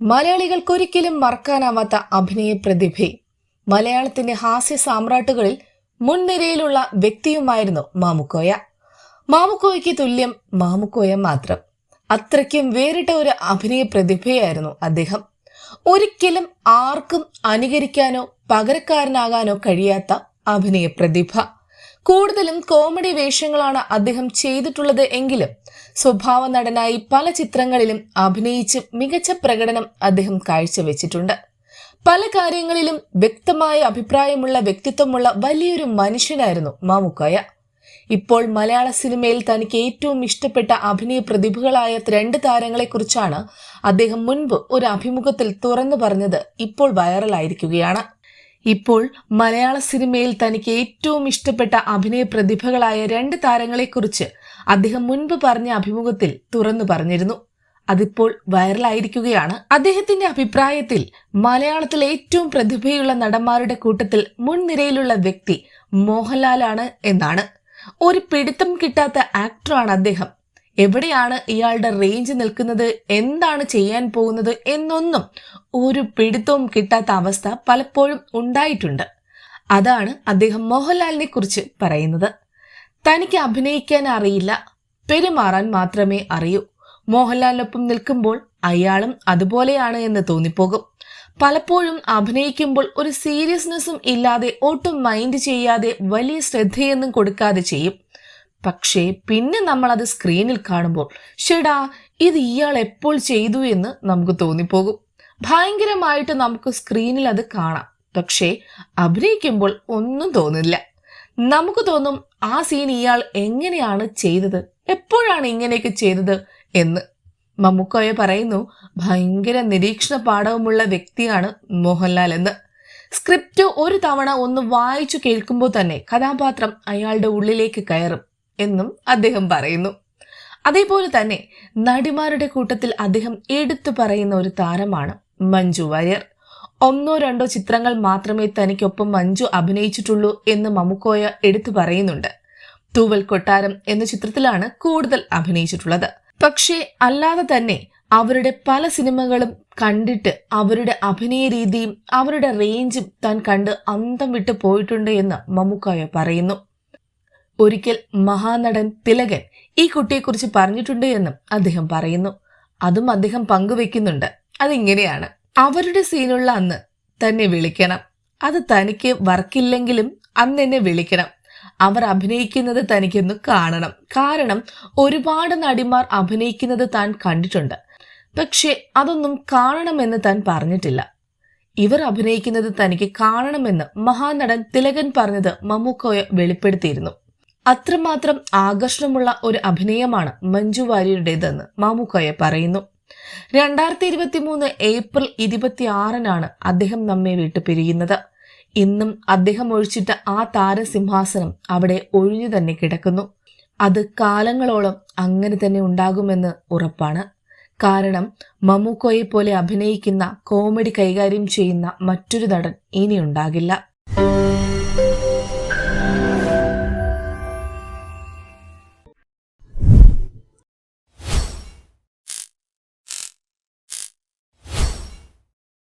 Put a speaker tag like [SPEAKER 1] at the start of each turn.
[SPEAKER 1] മലയാളികൾക്കൊരിക്കലും മറക്കാനാവാത്ത അഭിനയ പ്രതിഭ. മലയാളത്തിന്റെ ഹാസ്യ സാമ്രാട്ടുകളിൽ മുൻനിരയിലുള്ള വ്യക്തിയുമായിരുന്നു മാമുക്കോയ. മാമുക്കോയ്ക്ക് തുല്യം മാമുക്കോയ മാത്രം. അത്രയ്ക്കും വേറിട്ട ഒരു അഭിനയ പ്രതിഭയായിരുന്നു അദ്ദേഹം. ഒരിക്കലും ആർക്കും അനുകരിക്കാനോ പകരക്കാരനാകാനോ കഴിയാത്ത അഭിനയ പ്രതിഭ. കൂടുതലും കോമഡി വേഷങ്ങളാണ് അദ്ദേഹം ചെയ്തിട്ടുള്ളത് എങ്കിലും സ്വഭാവ നടനായി പല ചിത്രങ്ങളിലും അഭിനയിച്ച് മികച്ച പ്രകടനം അദ്ദേഹം കാഴ്ചവെച്ചിട്ടുണ്ട്. പല കാര്യങ്ങളിലും വ്യക്തമായ അഭിപ്രായമുള്ള വ്യക്തിത്വമുള്ള വലിയൊരു മനുഷ്യനായിരുന്നു മാമുക്കായ ഇപ്പോൾ മലയാള സിനിമയിൽ തനിക്ക് ഏറ്റവും ഇഷ്ടപ്പെട്ട അഭിനയ പ്രതിഭകളായ രണ്ട് താരങ്ങളെക്കുറിച്ചാണ് അദ്ദേഹം മുൻപ് ഒരു അഭിമുഖത്തിൽ തുറന്നു പറഞ്ഞത് ഇപ്പോൾ വൈറലായിരിക്കുകയാണ്. ഇപ്പോൾ മലയാള സിനിമയിൽ തനിക്ക് ഏറ്റവും ഇഷ്ടപ്പെട്ട അഭിനയ പ്രതിഭകളായ രണ്ട് താരങ്ങളെക്കുറിച്ച് അദ്ദേഹം മുൻപ് പറഞ്ഞ അഭിമുഖത്തിൽ തുറന്നു പറഞ്ഞിരുന്നു. അതിപ്പോൾ വൈറലായിരിക്കുകയാണ്. അദ്ദേഹത്തിന്റെ അഭിപ്രായത്തിൽ മലയാളത്തിലെ ഏറ്റവും പ്രതിഭയുള്ള നടന്മാരുടെ കൂട്ടത്തിൽ മുൻനിരയിലുള്ള വ്യക്തി മോഹൻലാലാണ് എന്നാണ്. ഒരു പിടുത്തം കിട്ടാത്ത ആക്ടറാണ് അദ്ദേഹം. എവിടെയാണ് ഇയാളുടെ റേഞ്ച് നിൽക്കുന്നത്? എന്താണ് ചെയ്യാൻ പോകുന്നത്? എന്നൊന്നും ഒരു പിടുത്തവും കിട്ടാത്ത അവസ്ഥ പലപ്പോഴും ഉണ്ടായിട്ടുണ്ട്. അതാണ് അദ്ദേഹം മോഹൻലാലിനെ കുറിച്ച് പറയുന്നത്. തനിക്ക് അഭിനയിക്കാൻ അറിയില്ല. പെരുമാറാൻ മാത്രമേ അറിയൂ. മോഹൻലാലിനൊപ്പം നിൽക്കുമ്പോൾ അയാളും അതുപോലെയാണ് എന്ന് തോന്നിപ്പോകും. പലപ്പോഴും അഭിനയിക്കുമ്പോൾ ഒരു സീരിയസ്നെസ്സും ഇല്ലാതെ ഒട്ടും മൈൻഡ് ചെയ്യാതെ വലിയ ശ്രദ്ധയൊന്നും കൊടുക്കാതെ ചെയ്യും. പക്ഷേ പിന്നെ നമ്മൾ അത് സ്ക്രീനിൽ കാണുമ്പോൾ ഷെടാ ഇത് ഇയാൾ എപ്പോൾ ചെയ്തു എന്ന് നമുക്ക് തോന്നിപ്പോകും. ഭയങ്കരമായിട്ട് നമുക്ക് സ്ക്രീനിൽ അത് കാണാം. പക്ഷേ അഭിനയിക്കുമ്പോൾ ഒന്നും തോന്നില്ല. നമുക്ക് തോന്നും ആ സീൻ ഇയാൾ എങ്ങനെയാണ് ചെയ്തത്? എപ്പോഴാണ് ഇങ്ങനെയൊക്കെ ചെയ്തത് എന്ന്. മമ്മൂക്കോയെ പറയുന്നു ഭയങ്കര നിരീക്ഷണ പാഠവുമുള്ള വ്യക്തിയാണ് മോഹൻലാൽ എന്ന്. സ്ക്രിപ്റ്റ് ഒരു തവണ ഒന്ന് വായിച്ചു കേൾക്കുമ്പോൾ തന്നെ കഥാപാത്രം അയാളുടെ ഉള്ളിലേക്ക് കയറും. എന്നും അദ്ദേഹം പറയുന്നു. അതേപോലെ തന്നെ നടിമാരുടെ കൂട്ടത്തിൽ അദ്ദേഹം എടുത്തു പറയുന്ന ഒരു താരമാണ് മഞ്ജു വാര്യർ. ഒന്നോ രണ്ടോ ചിത്രങ്ങൾ മാത്രമേ തനിക്കൊപ്പം മഞ്ജു അഭിനയിച്ചിട്ടുള്ളൂ എന്ന് മമുക്കോയ എടുത്തു പറയുന്നുണ്ട്. തൂവൽ കൊട്ടാരം എന്ന ചിത്രത്തിലാണ് കൂടുതൽ അഭിനയിച്ചിട്ടുള്ളത്. പക്ഷേ അല്ലാതെ തന്നെ അവരുടെ പല സിനിമകളും കണ്ടിട്ട് അവരുടെ അഭിനയ രീതിയും അവരുടെ റേഞ്ചും താൻ കണ്ട് അന്തം വിട്ടു പോയിട്ടുണ്ട് എന്ന് മമ്മുക്കായ പറയുന്നു. ഒരിക്കൽ മഹാനടൻ തിലകൻ ഈ കുട്ടിയെക്കുറിച്ച് പറഞ്ഞിട്ടുണ്ട് എന്നും അദ്ദേഹം പറയുന്നു. അതും അദ്ദേഹം പങ്കുവെക്കുന്നുണ്ട്. അതിങ്ങനെയാണ്. അവരുടെ സീനുള്ള അന്ന് തന്നെ വിളിക്കണം. അത് തനിക്ക് വർക്കില്ലെങ്കിലും അന്ന് എന്നെ വിളിക്കണം. അവർ അഭിനയിക്കുന്നത് തനിക്കൊന്ന് കാണണം. കാരണം ഒരുപാട് നടിമാർ അഭിനയിക്കുന്നത് താൻ കണ്ടിട്ടുണ്ട്. പക്ഷെ അതൊന്നും കാണണമെന്ന് താൻ പറഞ്ഞിട്ടില്ല. ഇവർ അഭിനയിക്കുന്നത് തനിക്ക് കാണണമെന്ന് മഹാനടൻ തിലകൻ പറഞ്ഞത് മമ്മൂക്കോയ വെളിപ്പെടുത്തിയിരുന്നു. അത്രമാത്രം ആകർഷണമുള്ള ഒരു അഭിനയമാണ് മഞ്ജു വാര്യരുടേതെന്ന് മാമുക്കോയ പറയുന്നു. രണ്ടായിരത്തി ഇരുപത്തി മൂന്ന് ഏപ്രിൽ ഇരുപത്തിയാറിനാണ് അദ്ദേഹം നമ്മെ വിട്ടു പിരിയുന്നത് ഇന്നും അദ്ദേഹം ഒഴിച്ചിട്ട ആ താരസിംഹാസനം അവിടെ ഒഴിഞ്ഞു തന്നെ കിടക്കുന്നു. അത് കാലങ്ങളോളം അങ്ങനെ തന്നെ ഉണ്ടാകുമെന്ന് ഉറപ്പാണ്. കാരണം മമ്മൂക്കോയെ പോലെ അഭിനയിക്കുന്ന കോമഡി കൈകാര്യം ചെയ്യുന്ന മറ്റൊരു നടൻ ഇനിയുണ്ടാകില്ല.